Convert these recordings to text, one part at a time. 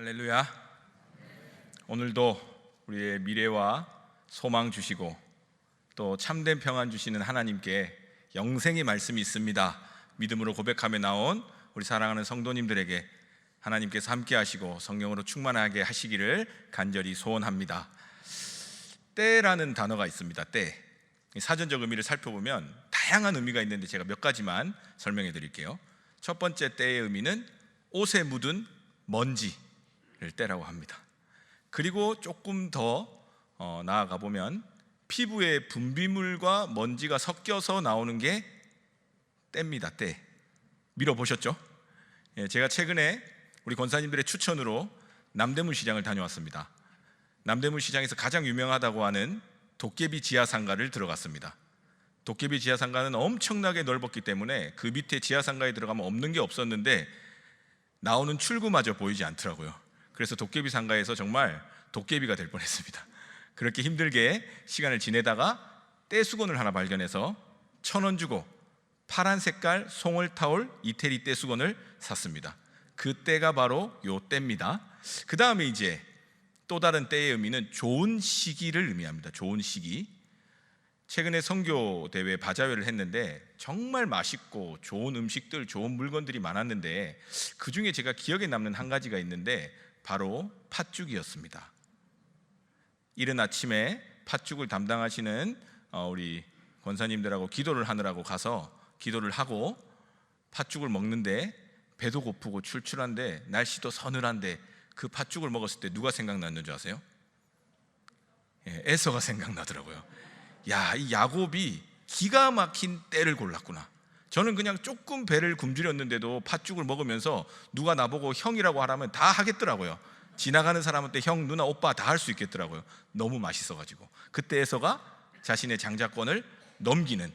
할렐루야. 오늘도 우리의 미래와 소망 주시고 또 참된 평안 주시는 하나님께 영생의 말씀이 있습니다. 믿음으로 고백하며 나온 우리 사랑하는 성도님들에게 하나님께서 함께 하시고 성령으로 충만하게 하시기를 간절히 소원합니다. 때라는 단어가 있습니다. 때. 이 사전적 의미를 살펴보면 다양한 의미가 있는데 제가 몇 가지만 설명해 드릴게요. 첫 번째 때의 의미는 옷에 묻은 먼지를 때라고 합니다. 그리고 조금 더 어, 나아가 보면 피부에 분비물과 먼지가 섞여서 나오는 게 때입니다. 때. 밀어 보셨죠? 예, 제가 최근에 우리 권사님들의 추천으로 남대문 시장을 다녀왔습니다. 남대문 시장에서 가장 유명하다고 하는 도깨비 지하상가를 들어갔습니다. 도깨비 지하상가는 엄청나게 넓었기 때문에 그 밑에 지하상가에 들어가면 없는 게 없었는데 나오는 출구마저 보이지 않더라고요. 그래서 도깨비 상가에서 정말 도깨비가 될 뻔했습니다. 그렇게 힘들게 시간을 지내다가 떼수건을 하나 발견해서 천 원 주고 파란 색깔 송월 타올 이태리 떼수건을 샀습니다. 그 때가 바로 요 때입니다. 그 다음에 이제 또 다른 때의 의미는 좋은 시기를 의미합니다. 좋은 시기. 최근에 선교 대회 바자회를 했는데 정말 맛있고 좋은 음식들, 좋은 물건들이 많았는데 그 중에 제가 기억에 남는 한 가지가 있는데 바로 팥죽이었습니다. 이른 아침에 팥죽을 담당하시는 어, 우리 권사님들하고 기도를 하느라고 가서 기도를 하고 팥죽을 먹는데 배도 고프고 출출한데 날씨도 서늘한데 그 팥죽을 먹었을 때 누가 생각났는 줄 아세요? 예, 에서가 생각나더라고요. 야, 이 야곱이 기가 막힌 때를 골랐구나. 저는 그냥 조금 배를 굶주렸는데도 팥죽을 먹으면서 누가 나보고 형이라고 하라면 다 하겠더라고요. 지나가는 사람한테 형, 누나, 오빠 다 할 수 있겠더라고요. 너무 맛있어가지고. 그때 에서가 자신의 장자권을 넘기는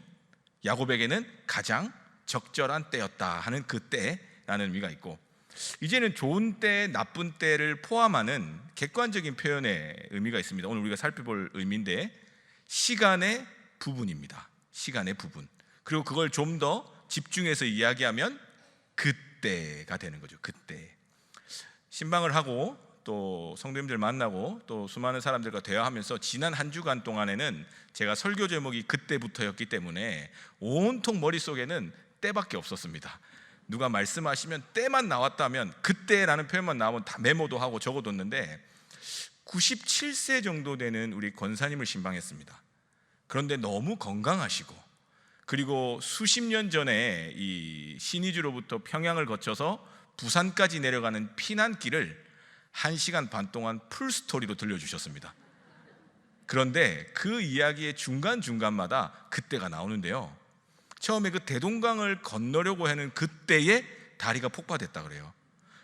야곱에게는 가장 적절한 때였다 하는 그 때라는 의미가 있고 이제는 좋은 때, 나쁜 때를 포함하는 객관적인 표현의 의미가 있습니다. 오늘 우리가 살펴볼 의미인데 시간의 부분입니다. 시간의 부분. 그리고 그걸 좀 더 집중해서 이야기하면 그때가 되는 거죠. 그때. 신방을 하고 또 성도님들 만나고 또 수많은 사람들과 대화하면서 지난 한 주간 동안에는 제가 설교 제목이 그때부터였기 때문에 온통 머릿속에는 때밖에 없었습니다. 누가 말씀하시면 때만 나왔다면 그때라는 표현만 나오면 다 메모도 하고 적어뒀는데 97세 정도 되는 우리 권사님을 신방했습니다. 그런데 너무 건강하시고 그리고 수십 년 전에 이 신의주로부터 평양을 거쳐서 부산까지 내려가는 피난길을 한 시간 반 동안 풀 스토리로 들려주셨습니다. 그런데 그 이야기의 중간 중간마다 그때가 나오는데요. 처음에 그 대동강을 건너려고 하는 그때에 다리가 폭파됐다 그래요.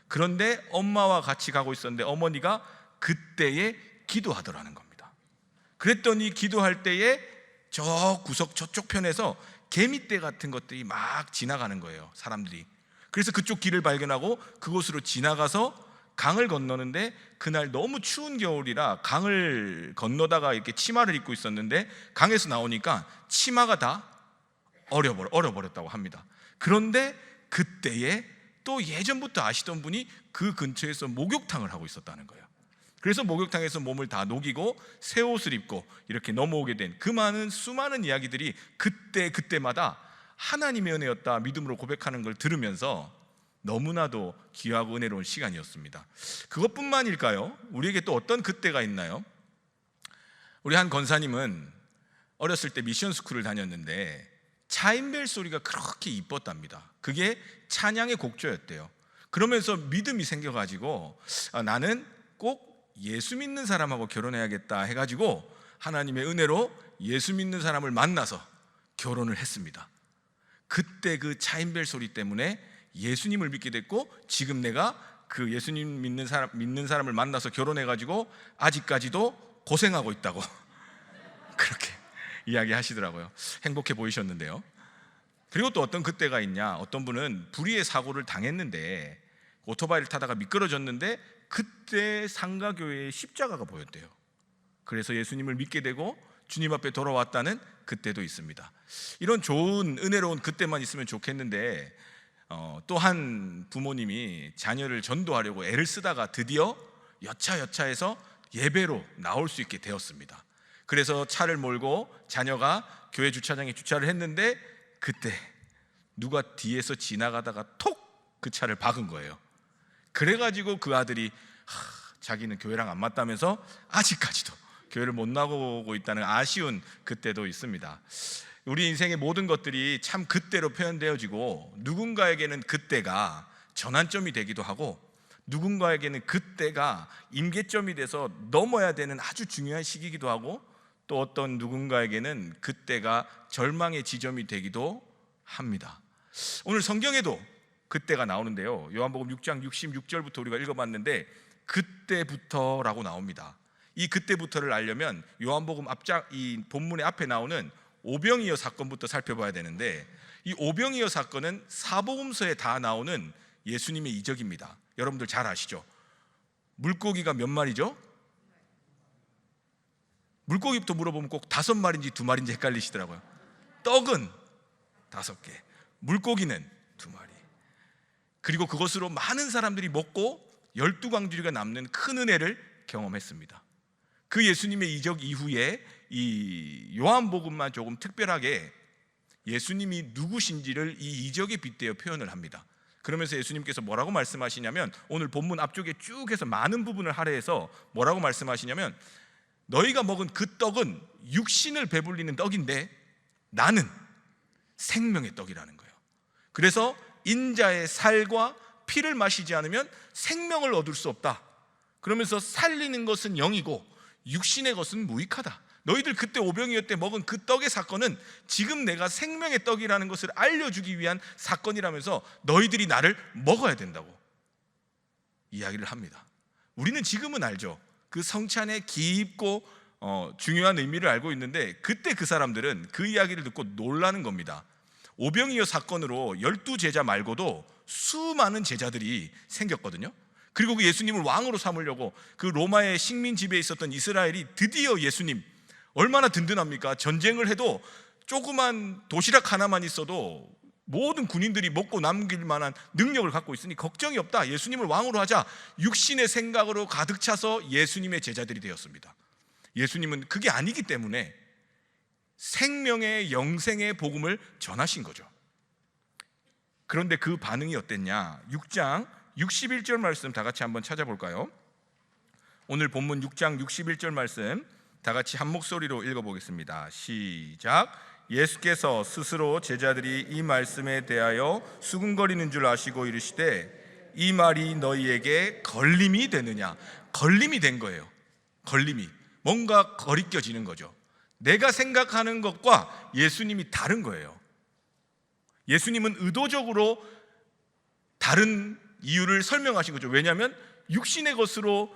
그런데 엄마와 같이 가고 있었는데 어머니가 그때에 기도하더라는 겁니다. 그랬더니 기도할 때에 저 구석 저쪽 편에서 개미떼 같은 것들이 막 지나가는 거예요. 사람들이. 그래서 그쪽 길을 발견하고 그곳으로 지나가서 강을 건너는데 그날 너무 추운 겨울이라 강을 건너다가 이렇게 치마를 입고 있었는데 강에서 나오니까 치마가 다 얼어버려, 얼어버렸다고 합니다. 그런데 그때에 또 예전부터 아시던 분이 그 근처에서 목욕탕을 하고 있었다는 거예요. 그래서 목욕탕에서 몸을 다 녹이고 새 옷을 입고 이렇게 넘어오게 된 그 많은 수많은 이야기들이 그때 그때마다 하나님의 은혜였다 믿음으로 고백하는 걸 들으면서 너무나도 귀하고 은혜로운 시간이었습니다. 그것뿐만일까요? 우리에게 또 어떤 그때가 있나요? 우리 한 권사님은 어렸을 때 미션 스쿨을 다녔는데 차인벨 소리가 그렇게 이뻤답니다. 그게 찬양의 곡조였대요. 그러면서 믿음이 생겨가지고 아, 나는 꼭 예수 믿는 사람하고 결혼해야겠다 해가지고 하나님의 은혜로 예수 믿는 사람을 만나서 결혼을 했습니다. 그때 그 차인벨 소리 때문에 예수님을 믿게 됐고 지금 내가 그 예수님 믿는 사람 믿는 사람을 만나서 결혼해 가지고 아직까지도 고생하고 있다고 그렇게 이야기하시더라고요. 행복해 보이셨는데요. 그리고 또 어떤 그때가 있냐? 어떤 분은 불의의 사고를 당했는데 오토바이를 타다가 미끄러졌는데 그때 상가교회에 십자가가 보였대요. 그래서 예수님을 믿게 되고 주님 앞에 돌아왔다는 그때도 있습니다. 이런 좋은 은혜로운 그때만 있으면 좋겠는데 어, 또한 부모님이 자녀를 전도하려고 애를 쓰다가 드디어 여차여차해서 예배로 나올 수 있게 되었습니다. 그래서 차를 몰고 자녀가 교회 주차장에 주차를 했는데 그때 누가 뒤에서 지나가다가 톡 그 차를 박은 거예요. 그래가지고 그 아들이 하, 자기는 교회랑 안 맞다면서 아직까지도 교회를 못 나오고 있다는 아쉬운 그때도 있습니다. 우리 인생의 모든 것들이 참 그때로 표현되어지고 누군가에게는 그때가 전환점이 되기도 하고 누군가에게는 그때가 임계점이 돼서 넘어야 되는 아주 중요한 시기이기도 하고 또 어떤 누군가에게는 그때가 절망의 지점이 되기도 합니다. 오늘 성경에도 그때가 나오는데요. 요한복음 6장 66절부터 우리가 읽어봤는데 그때부터라고 나옵니다. 이 그때부터를 알려면 요한복음 앞장 이 본문의 앞에 나오는 오병이어 사건부터 살펴봐야 되는데 이 오병이어 사건은 사복음서에 다 나오는 예수님의 이적입니다. 여러분들 잘 아시죠? 물고기가 몇 마리죠? 물고기부터 물어보면 꼭 다섯 마리인지 두 마리인지 헷갈리시더라고요. 떡은 다섯 개, 물고기는 두 마리. 그리고 그것으로 많은 사람들이 먹고 열두 광주리가 남는 큰 은혜를 경험했습니다. 그 예수님의 이적 이후에 이 요한복음만 조금 특별하게 예수님이 누구신지를 이 이적에 빗대어 표현을 합니다. 그러면서 예수님께서 뭐라고 말씀하시냐면 오늘 본문 앞쪽에 쭉 해서 많은 부분을 할애해서 뭐라고 말씀하시냐면 너희가 먹은 그 떡은 육신을 배불리는 떡인데 나는 생명의 떡이라는 거예요. 그래서 인자의 살과 피를 마시지 않으면 생명을 얻을 수 없다. 그러면서 살리는 것은 영이고 육신의 것은 무익하다. 너희들 그때 오병이어 때 먹은 그 떡의 사건은 지금 내가 생명의 떡이라는 것을 알려주기 위한 사건이라면서 너희들이 나를 먹어야 된다고 이야기를 합니다. 우리는 지금은 알죠. 그 성찬의 깊고 어, 중요한 의미를 알고 있는데 그때 그 사람들은 그 이야기를 듣고 놀라는 겁니다. 오병이어 사건으로 열두 제자 말고도 수많은 제자들이 생겼거든요. 그리고 그 예수님을 왕으로 삼으려고 그 로마의 식민 지배에 있었던 이스라엘이 드디어 예수님 얼마나 든든합니까? 전쟁을 해도 조그만 도시락 하나만 있어도 모든 군인들이 먹고 남길 만한 능력을 갖고 있으니 걱정이 없다. 예수님을 왕으로 하자. 육신의 생각으로 가득 차서 예수님의 제자들이 되었습니다. 예수님은 그게 아니기 때문에 생명의 영생의 복음을 전하신 거죠. 그런데 그 반응이 어땠냐? 6장 61절 말씀 다 같이 한번 찾아볼까요? 오늘 본문 6장 61절 말씀 다 같이 한 목소리로 읽어보겠습니다. 시작. 예수께서 스스로 제자들이 이 말씀에 대하여 수군거리는 줄 아시고 이르시되 이 말이 너희에게 걸림이 되느냐? 걸림이 된 거예요. 걸림이 뭔가 거리껴지는 거죠. 내가 생각하는 것과 예수님이 다른 거예요. 예수님은 의도적으로 다른 이유를 설명하신 거죠. 왜냐하면 육신의 것으로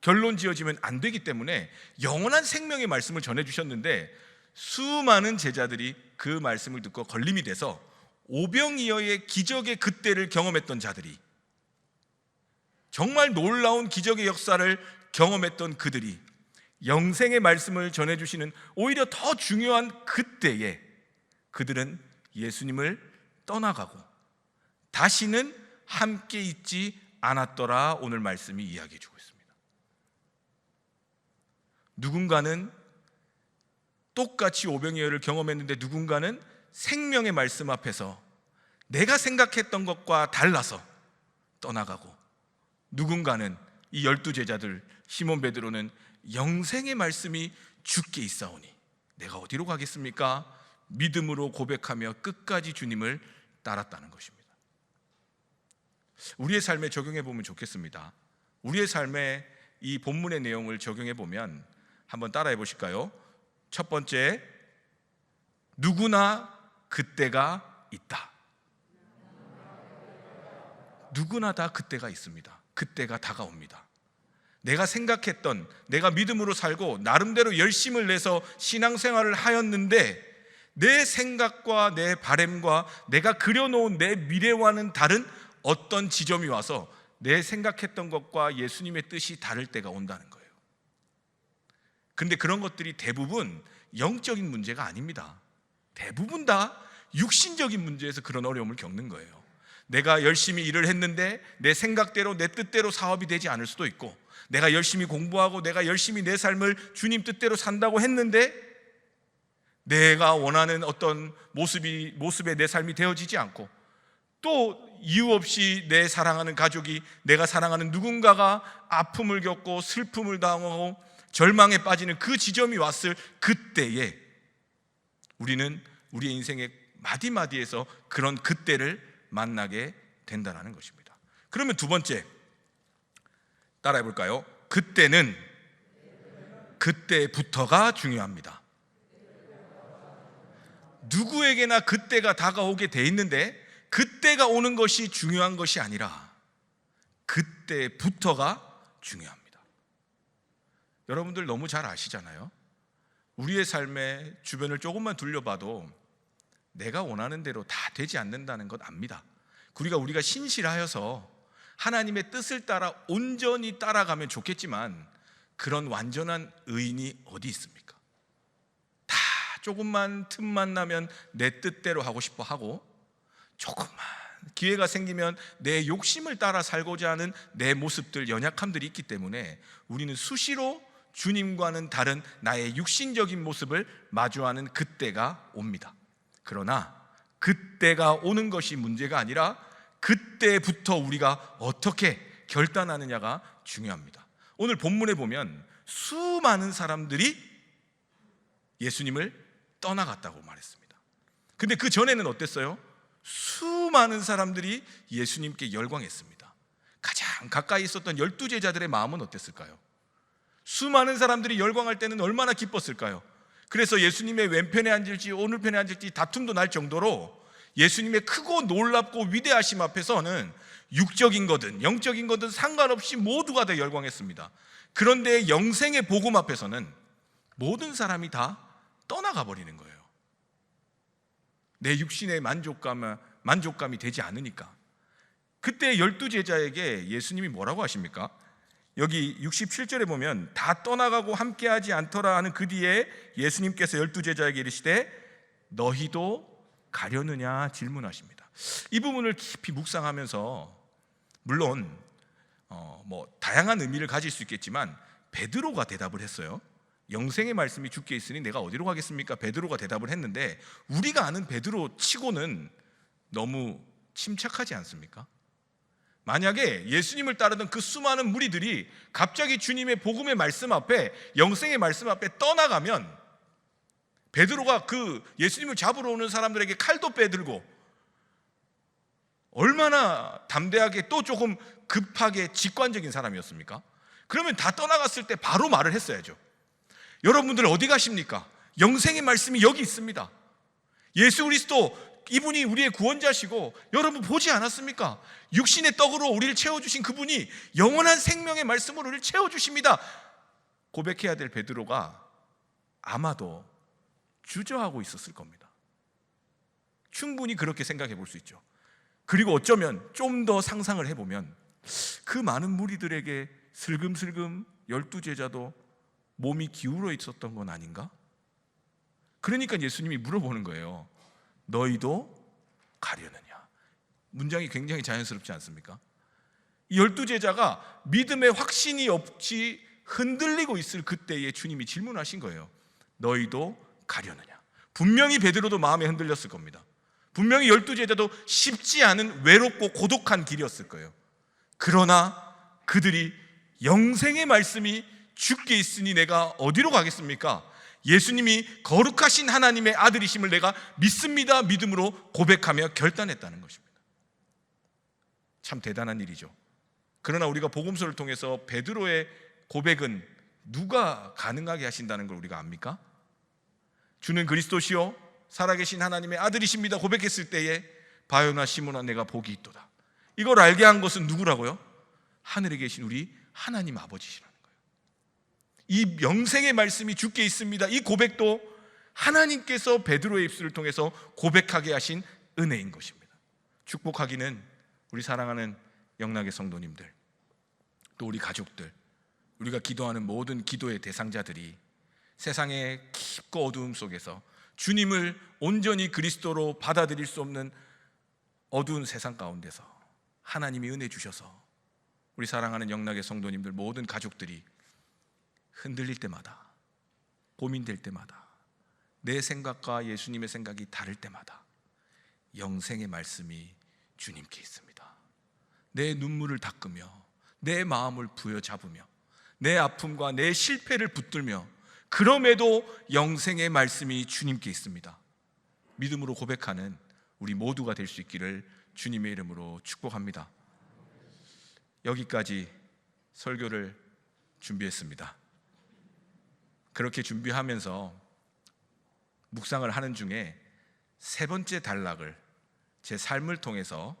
결론 지어지면 안 되기 때문에 영원한 생명의 말씀을 전해 주셨는데 수많은 제자들이 그 말씀을 듣고 걸림이 돼서 오병이어의 기적의 그때를 경험했던 자들이 정말 놀라운 기적의 역사를 경험했던 그들이 영생의 말씀을 전해 주시는 오히려 더 중요한 그때에 그들은 예수님을 떠나가고 다시는 함께 있지 않았더라 오늘 말씀이 이야기해 주고 있습니다. 누군가는 똑같이 오병이어를 경험했는데 누군가는 생명의 말씀 앞에서 내가 생각했던 것과 달라서 떠나가고 누군가는 이 열두 제자들 시몬 베드로는 영생의 말씀이 죽게 있사오니 내가 어디로 가겠습니까? 믿음으로 고백하며 끝까지 주님을 따랐다는 것입니다. 우리의 삶에 적용해 보면 좋겠습니다. 우리의 삶에 이 본문의 내용을 적용해 보면 한번 따라해 보실까요? 첫 번째, 누구나 그때가 있다. 누구나 다 그때가 있습니다. 그때가 다가옵니다. 내가 생각했던, 내가 믿음으로 살고 나름대로 열심을 내서 신앙생활을 하였는데 내 생각과 내 바램과 내가 그려놓은 내 미래와는 다른 어떤 지점이 와서 내 생각했던 것과 예수님의 뜻이 다를 때가 온다는 거예요. 근데 그런 것들이 대부분 영적인 문제가 아닙니다. 대부분 다 육신적인 문제에서 그런 어려움을 겪는 거예요. 내가 열심히 일을 했는데 내 생각대로 내 뜻대로 사업이 되지 않을 수도 있고 내가 열심히 공부하고 내가 열심히 내 삶을 주님 뜻대로 산다고 했는데 내가 원하는 어떤 모습이 모습의 내 삶이 되어지지 않고 또 이유 없이 내 사랑하는 가족이 내가 사랑하는 누군가가 아픔을 겪고 슬픔을 당하고 절망에 빠지는 그 지점이 왔을 그때에 우리는 우리의 인생의 마디마디에서 그런 그때를 만나게 된다는 것입니다. 그러면 두 번째 따라해 볼까요? 그때는 그때부터가 중요합니다. 누구에게나 그때가 다가오게 돼 있는데 그때가 오는 것이 중요한 것이 아니라 그때부터가 중요합니다. 여러분들 너무 잘 아시잖아요. 우리의 삶의 주변을 조금만 둘러봐도 내가 원하는 대로 다 되지 않는다는 것 압니다. 우리가 우리가 신실하여서 하나님의 뜻을 따라 온전히 따라가면 좋겠지만 그런 완전한 의인이 어디 있습니까? 다 조금만 틈만 나면 내 뜻대로 하고 싶어 하고 조금만 기회가 생기면 내 욕심을 따라 살고자 하는 내 모습들 연약함들이 있기 때문에 우리는 수시로 주님과는 다른 나의 육신적인 모습을 마주하는 그때가 옵니다. 그러나 그때가 오는 것이 문제가 아니라 그때부터 우리가 어떻게 결단하느냐가 중요합니다. 오늘 본문에 보면 수많은 사람들이 예수님을 떠나갔다고 말했습니다. 근데 그 전에는 어땠어요? 수많은 사람들이 예수님께 열광했습니다. 가장 가까이 있었던 열두 제자들의 마음은 어땠을까요? 수많은 사람들이 열광할 때는 얼마나 기뻤을까요? 그래서 예수님의 왼편에 앉을지 오른편에 앉을지 다툼도 날 정도로 예수님의 크고 놀랍고 위대하심 앞에서는 육적인 거든 영적인 거든 상관없이 모두가 다 열광했습니다. 그런데 영생의 복음 앞에서는 모든 사람이 다 떠나가 버리는 거예요. 내 육신의 만족감, 만족감이 되지 않으니까. 그때 열두 제자에게 예수님이 뭐라고 하십니까? 여기 67절에 보면 다 떠나가고 함께하지 않더라 하는 그 뒤에 예수님께서 열두 제자에게 이르시되 너희도 가려느냐 질문하십니다. 이 부분을 깊이 묵상하면서 물론 어, 뭐 다양한 의미를 가질 수 있겠지만 베드로가 대답을 했어요. 영생의 말씀이 죽게 있으니 내가 어디로 가겠습니까? 베드로가 대답을 했는데 우리가 아는 베드로 치고는 너무 침착하지 않습니까? 만약에 예수님을 따르던 그 수많은 무리들이 갑자기 주님의 복음의 말씀 앞에 영생의 말씀 앞에 떠나가면 베드로가 그 예수님을 잡으러 오는 사람들에게 칼도 빼들고 얼마나 담대하게 또 조금 급하게 직관적인 사람이었습니까? 그러면 다 떠나갔을 때 바로 말을 했어야죠. 여러분들 어디 가십니까? 영생의 말씀이 여기 있습니다. 예수 그리스도 이분이 우리의 구원자시고 여러분 보지 않았습니까? 육신의 떡으로 우리를 채워주신 그분이 영원한 생명의 말씀으로 우리를 채워주십니다. 고백해야 될 베드로가 아마도 주저하고 있었을 겁니다. 충분히 그렇게 생각해 볼 수 있죠. 그리고 어쩌면 좀 더 상상을 해보면 그 많은 무리들에게 슬금슬금 열두 제자도 몸이 기울어 있었던 건 아닌가? 그러니까 예수님이 물어보는 거예요. 너희도 가려느냐? 문장이 굉장히 자연스럽지 않습니까? 이 열두 제자가 믿음의 확신이 없이 흔들리고 있을 그때에 주님이 질문하신 거예요. 너희도 가려느냐? 분명히 베드로도 마음에 흔들렸을 겁니다. 분명히 열두 제자도 쉽지 않은 외롭고 고독한 길이었을 거예요. 그러나 그들이 영생의 말씀이 죽게 있으니 내가 어디로 가겠습니까? 예수님이 거룩하신 하나님의 아들이심을 내가 믿습니다. 믿음으로 고백하며 결단했다는 것입니다. 참 대단한 일이죠. 그러나 우리가 복음서를 통해서 베드로의 고백은 누가 가능하게 하신다는 걸 우리가 압니까? 주는 그리스도시요 살아계신 하나님의 아들이십니다. 고백했을 때에 바요나 시몬아 내가 복이 있도다. 이걸 알게 한 것은 누구라고요? 하늘에 계신 우리 하나님 아버지시라는 거예요. 이 명생의 말씀이 죽게 있습니다. 이 고백도 하나님께서 베드로의 입술을 통해서 고백하게 하신 은혜인 것입니다. 축복하기는 우리 사랑하는 영락의 성도님들, 또 우리 가족들, 우리가 기도하는 모든 기도의 대상자들이 세상의 깊고 어두움 속에서 주님을 온전히 그리스도로 받아들일 수 없는 어두운 세상 가운데서 하나님이 은혜 주셔서 우리 사랑하는 영락의 성도님들 모든 가족들이 흔들릴 때마다 고민될 때마다 내 생각과 예수님의 생각이 다를 때마다 영생의 말씀이 주님께 있습니다. 내 눈물을 닦으며 내 마음을 부여잡으며 내 아픔과 내 실패를 붙들며 그럼에도 영생의 말씀이 주님께 있습니다. 믿음으로 고백하는 우리 모두가 될 수 있기를 주님의 이름으로 축복합니다. 여기까지 설교를 준비했습니다. 그렇게 준비하면서 묵상을 하는 중에 세 번째 단락을 제 삶을 통해서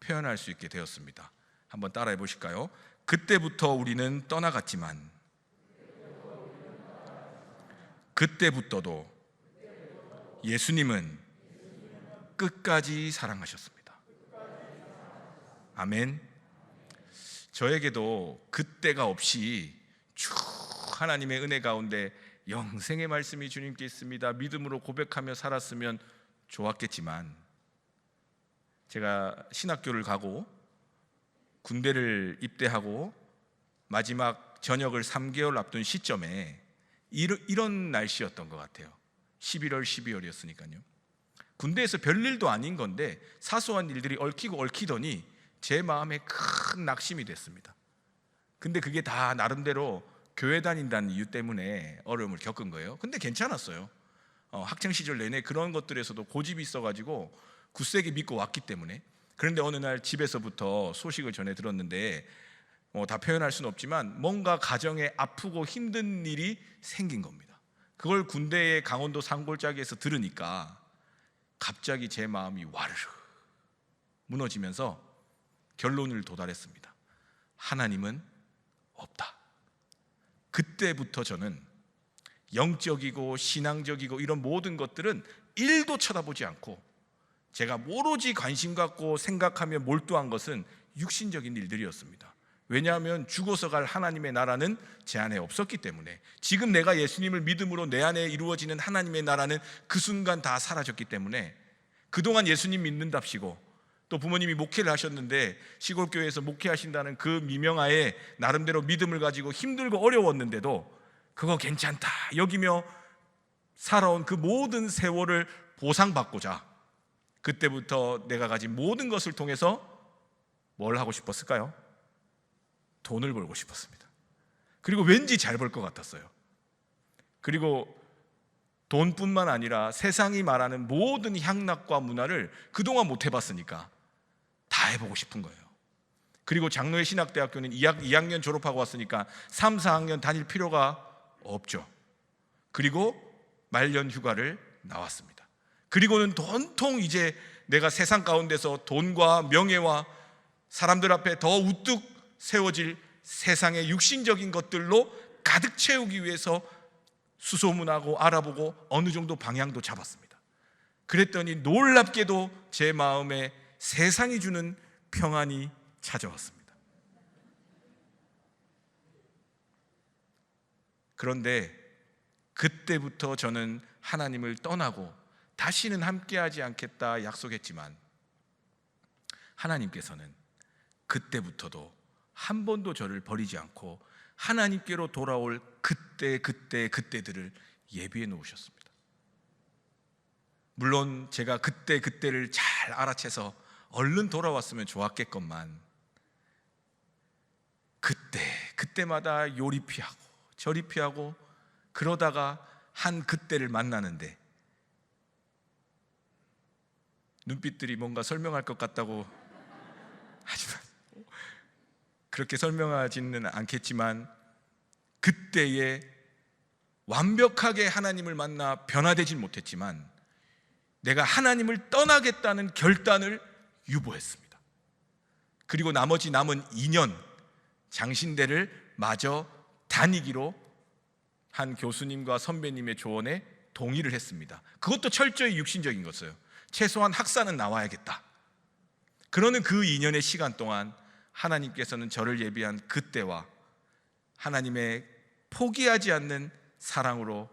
표현할 수 있게 되었습니다. 한번 따라해 보실까요? 그때부터 우리는 떠나갔지만 그때부터도 예수님은 끝까지 사랑하셨습니다. 아멘. 저에게도 그때가 없이 쭉 하나님의 은혜 가운데 영생의 말씀이 주님께 있습니다. 믿음으로 고백하며 살았으면 좋았겠지만 제가 신학교를 가고 군대를 입대하고 마지막 전역을 3개월 앞둔 시점에 이런 날씨였던 것 같아요. 11월, 12월이었으니까요. 군대에서 별일도 아닌 건데 사소한 일들이 얽히고 얽히더니 제 마음에 큰 낙심이 됐습니다. 근데 그게 다 나름대로 교회 다닌다는 이유 때문에 어려움을 겪은 거예요. 근데 괜찮았어요. 어, 학창 시절 내내 그런 것들에서도 고집이 있어가지고 굳세게 믿고 왔기 때문에 그런데 어느 날 집에서부터 소식을 전해 들었는데 어, 다 표현할 수는 없지만 뭔가 가정에 아프고 힘든 일이 생긴 겁니다. 그걸 군대의 강원도 산골짜기에서 들으니까 갑자기 제 마음이 와르르 무너지면서 결론을 도달했습니다. 하나님은 없다. 그때부터 저는 영적이고 신앙적이고 이런 모든 것들은 일도 쳐다보지 않고 제가 오로지 관심 갖고 생각하며 몰두한 것은 육신적인 일들이었습니다. 왜냐하면 죽어서 갈 하나님의 나라는 제 안에 없었기 때문에 지금 내가 예수님을 믿음으로 내 안에 이루어지는 하나님의 나라는 그 순간 다 사라졌기 때문에 그동안 예수님 믿는답시고 또 부모님이 목회를 하셨는데 시골 교회에서 목회하신다는 그 미명하에 나름대로 믿음을 가지고 힘들고 어려웠는데도 그거 괜찮다 여기며 살아온 그 모든 세월을 보상받고자 그때부터 내가 가진 모든 것을 통해서 뭘 하고 싶었을까요? 돈을 벌고 싶었습니다. 그리고 왠지 잘 벌 것 같았어요. 그리고 돈뿐만 아니라 세상이 말하는 모든 향락과 문화를 그동안 못 해봤으니까 다 해보고 싶은 거예요. 그리고 장로의 신학대학교는 2학년 졸업하고 왔으니까 3, 4학년 다닐 필요가 없죠. 그리고 말년 휴가를 나왔습니다. 그리고는 돈통 이제 내가 세상 가운데서 돈과 명예와 사람들 앞에 더 우뚝 세워질 세상의 육신적인 것들로 가득 채우기 위해서 수소문하고 알아보고 어느 정도 방향도 잡았습니다. 그랬더니 놀랍게도 제 마음에 세상이 주는 평안이 찾아왔습니다. 그런데 그때부터 저는 하나님을 떠나고 다시는 함께하지 않겠다 약속했지만 하나님께서는 그때부터도 한 번도 저를 버리지 않고 하나님께로 돌아올 그때 그때 그때들을 예비해 놓으셨습니다. 물론 제가 그때 그때를 잘 알아채서 얼른 돌아왔으면 좋았겠건만 그때 그때마다 요리 피하고 저리 피하고 그러다가 한 그때를 만나는데 눈빛들이 뭔가 설명할 것 같다고 하지만 그렇게 설명하지는 않겠지만 그때에 완벽하게 하나님을 만나 변화되진 못했지만 내가 하나님을 떠나겠다는 결단을 유보했습니다. 그리고 나머지 남은 2년 장신대를 마저 다니기로 한 교수님과 선배님의 조언에 동의를 했습니다. 그것도 철저히 육신적인 것이에요. 최소한 학사는 나와야겠다. 그러는 그 2년의 시간 동안 하나님께서는 저를 예비한 그때와 하나님의 포기하지 않는 사랑으로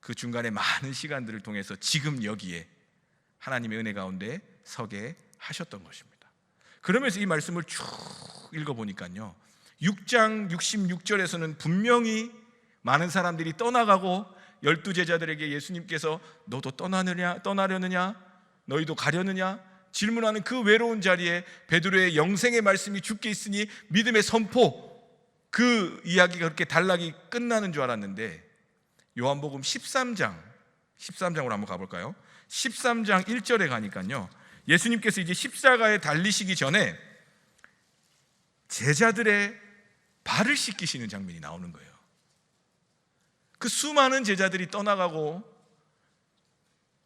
그 중간에 많은 시간들을 통해서 지금 여기에 하나님의 은혜 가운데 서게 하셨던 것입니다. 그러면서 이 말씀을 쭉 읽어 보니까요. 6장 66절에서는 분명히 많은 사람들이 떠나가고 열두 제자들에게 예수님께서 너도 떠나느냐 떠나려느냐 너희도 가려느냐 질문하는 그 외로운 자리에 베드로의 영생의 말씀이 죽게 있으니 믿음의 선포 그 이야기가 그렇게 단락이 끝나는 줄 알았는데 요한복음 13장 13장으로 한번 가볼까요? 13장 1절에 가니까요 예수님께서 이제 십자가에 달리시기 전에 제자들의 발을 씻기시는 장면이 나오는 거예요. 그 수많은 제자들이 떠나가고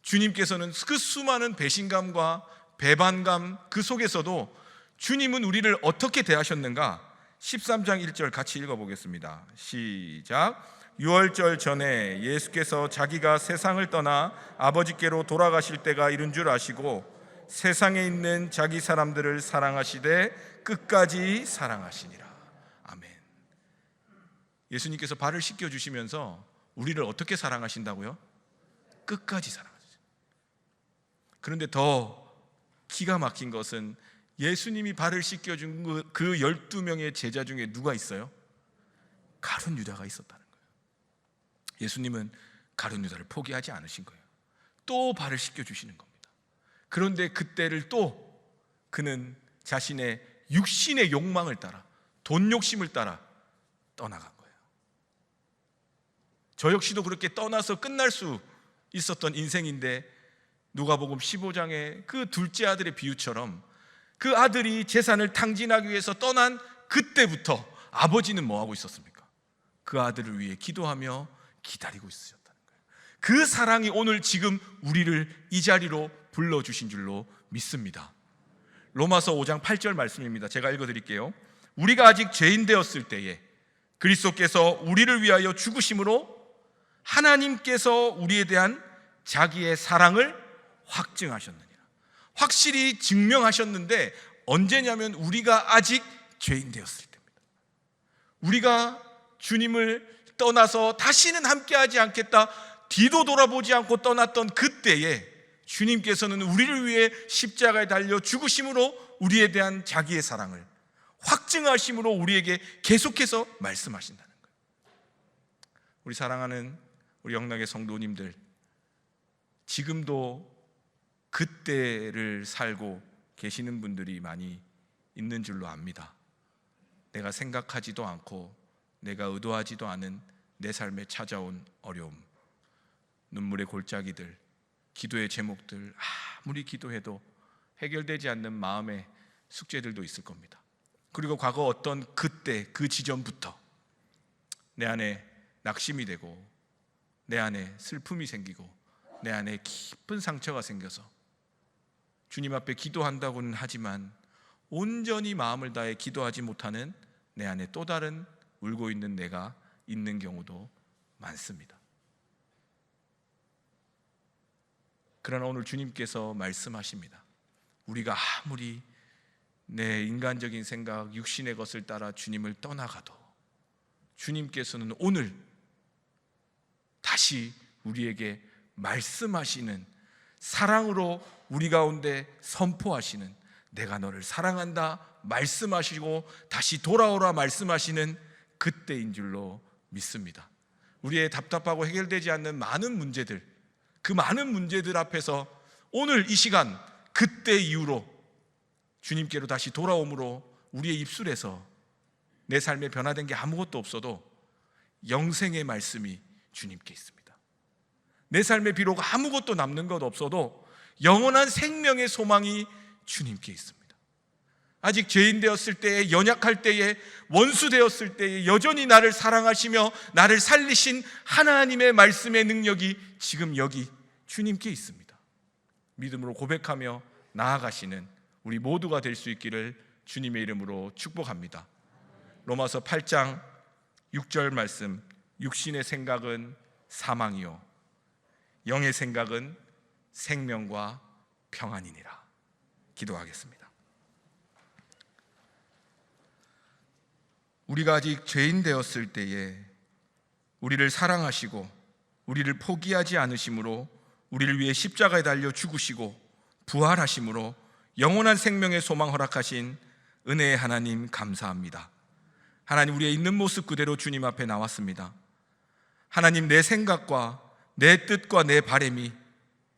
주님께서는 그 수많은 배신감과 배반감 그 속에서도 주님은 우리를 어떻게 대하셨는가? 13장 1절 같이 읽어보겠습니다. 시작. 6월절 전에 예수께서 자기가 세상을 떠나 아버지께로 돌아가실 때가 이른 줄 아시고 세상에 있는 자기 사람들을 사랑하시되 끝까지 사랑하시니라. 아멘. 예수님께서 발을 씻겨 주시면서 우리를 어떻게 사랑하신다고요? 끝까지 사랑하시죠. 그런데 더 기가 막힌 것은 예수님이 발을 씻겨 준 그 12명의 제자 중에 누가 있어요? 가룟 유다가 있었다는 거예요. 예수님은 가룟 유다를 포기하지 않으신 거예요. 또 발을 씻겨 주시는 겁니다. 그런데 그때를 또 그는 자신의 육신의 욕망을 따라 돈 욕심을 따라 떠나간 거예요. 저 역시도 그렇게 떠나서 끝날 수 있었던 인생인데 누가복음 15장의 그 둘째 아들의 비유처럼 그 아들이 재산을 탕진하기 위해서 떠난 그때부터 아버지는 뭐 하고 있었습니까? 그 아들을 위해 기도하며 기다리고 있으셨다는 거예요. 그 사랑이 오늘 지금 우리를 이 자리로 불러 주신 줄로 믿습니다. 로마서 5장 8절 말씀입니다. 제가 읽어 드릴게요. 우리가 아직 죄인 되었을 때에 그리스도께서 우리를 위하여 죽으심으로 하나님께서 우리에 대한 자기의 사랑을 확증하셨느니라. 확실히 증명하셨는데 언제냐면 우리가 아직 죄인 되었을 때입니다. 우리가 주님을 떠나서 다시는 함께하지 않겠다. 뒤도 돌아보지 않고 떠났던 그때에 주님께서는 우리를 위해 십자가에 달려 죽으심으로 우리에 대한 자기의 사랑을 확증하심으로 우리에게 계속해서 말씀하신다는 거예요. 우리 사랑하는 우리 영락의 성도님들 지금도 그때를 살고 계시는 분들이 많이 있는 줄로 압니다. 내가 생각하지도 않고 내가 의도하지도 않은 내 삶에 찾아온 어려움, 눈물의 골짜기들, 기도의 제목들 아무리 기도해도 해결되지 않는 마음의 숙제들도 있을 겁니다. 그리고 과거 어떤 그때 그 지점부터 내 안에 낙심이 되고 내 안에 슬픔이 생기고 내 안에 깊은 상처가 생겨서 주님 앞에 기도한다고는 하지만 온전히 마음을 다해 기도하지 못하는 내 안에 또 다른 울고 있는 내가 있는 경우도 많습니다. 그러나 오늘 주님께서 말씀하십니다. 우리가 아무리 내 인간적인 생각, 육신의 것을 따라 주님을 떠나가도 주님께서는 오늘 다시 우리에게 말씀하시는 사랑으로 우리 가운데 선포하시는 내가 너를 사랑한다 말씀하시고 다시 돌아오라 말씀하시는 그때인 줄로 믿습니다. 우리의 답답하고 해결되지 않는 많은 문제들, 그 많은 문제들 앞에서 오늘 이 시간 그때 이후로 주님께로 다시 돌아옴으로 우리의 입술에서 내 삶에 변화된 게 아무것도 없어도 영생의 말씀이 주님께 있습니다. 내 삶에 비록 아무것도 남는 것 없어도 영원한 생명의 소망이 주님께 있습니다. 아직 죄인 되었을 때에 연약할 때에 원수 되었을 때에 여전히 나를 사랑하시며 나를 살리신 하나님의 말씀의 능력이 지금 여기 주님께 있습니다. 믿음으로 고백하며 나아가시는 우리 모두가 될 수 있기를 주님의 이름으로 축복합니다. 로마서 8장 6절 말씀 육신의 생각은 사망이요 영의 생각은 생명과 평안이니라. 기도하겠습니다. 우리가 아직 죄인 되었을 때에 우리를 사랑하시고 우리를 포기하지 않으심으로 우리를 위해 십자가에 달려 죽으시고 부활하심으로 영원한 생명의 소망 허락하신 은혜의 하나님 감사합니다. 하나님 우리의 있는 모습 그대로 주님 앞에 나왔습니다. 하나님 내 생각과 내 뜻과 내 바램이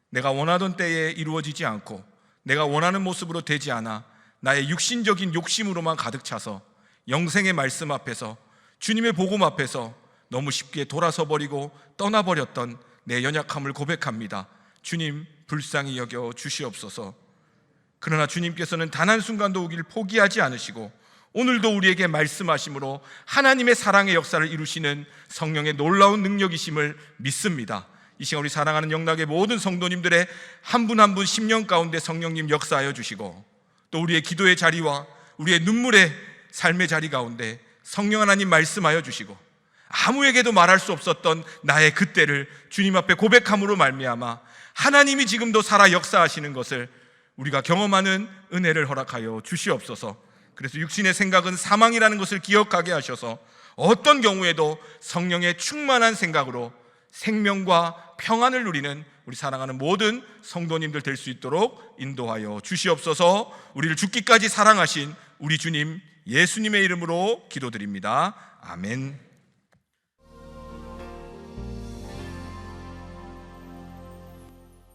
내가 원하던 때에 이루어지지 않고 내가 원하는 모습으로 되지 않아 나의 육신적인 욕심으로만 가득 차서 영생의 말씀 앞에서 주님의 복음 앞에서 너무 쉽게 돌아서 버리고 떠나버렸던 내 연약함을 고백합니다. 주님 불쌍히 여겨 주시옵소서. 그러나 주님께서는 단 한 순간도 우리를 포기하지 않으시고 오늘도 우리에게 말씀하심으로 하나님의 사랑의 역사를 이루시는 성령의 놀라운 능력이심을 믿습니다. 이 시간 우리 사랑하는 영락의 모든 성도님들의 한 분 한분 심령 가운데 성령님 역사하여 주시고 또 우리의 기도의 자리와 우리의 눈물의 삶의 자리 가운데 성령 하나님 말씀하여 주시고 아무에게도 말할 수 없었던 나의 그때를 주님 앞에 고백함으로 말미암아 하나님이 지금도 살아 역사하시는 것을 우리가 경험하는 은혜를 허락하여 주시옵소서. 그래서 육신의 생각은 사망이라는 것을 기억하게 하셔서 어떤 경우에도 성령의 충만한 생각으로 생명과 평안을 누리는 우리 사랑하는 모든 성도님들 될 수 있도록 인도하여 주시옵소서. 우리를 죽기까지 사랑하신 우리 주님 예수님의 이름으로 기도드립니다. 아멘.